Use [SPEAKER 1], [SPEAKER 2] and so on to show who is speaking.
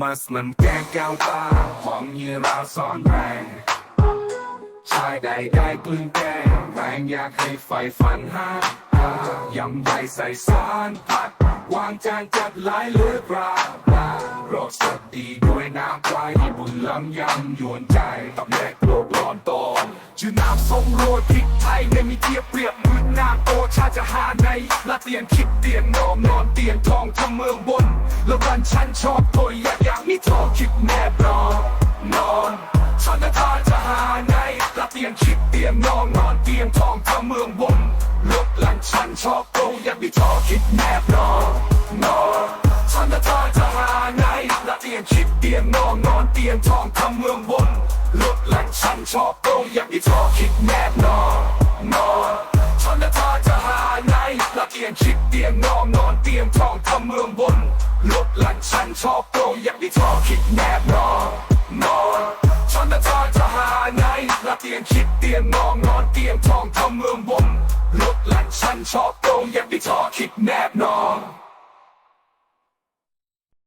[SPEAKER 1] มัสมันแก้แก้วตาของเยื่อราซอนแรงชายใดได้กลืนแกงแรงอยากให้ไฟฝันหายำใหญ่ใส่สารพัด วางจานจัดหลายเลือดราปลารสสดดีด้วยน้ำปลายที่บุญล้ำยำยวนใจตับแรกโลกร้อนตอนชื่อน้ำส้มโรยพริกไทยไม่มีเทียบเปรียบมือน้ำโอชาจะหาในละเตียนคิดเตียนนอนนอนเตียนทองทำเมืองบน แล้ววันฉันชอบตัวอยา ตียนคิดเตียนนอนนอนเตียนทองทำเมืองบนลดหลังฉันชอบตรงอยากมีทอคิดแนบนอนนอนฉันจะทาจะหาในละเตียนคิดเตียนนอนนอนเตียนทองทำเมืองบนลดหลังฉันชอบตรงอยากมีทอคิดแนบนอนนอนฉันจะทาจะหาในละเตียนคิดเตียนนอนนอนเตียนทองทำเมืองบน ตียงคิดเตียงนอนนอนเตียงทองทำเมืองบนลดหลังชันชอบตรงอยากมีทอคิดแนบนอน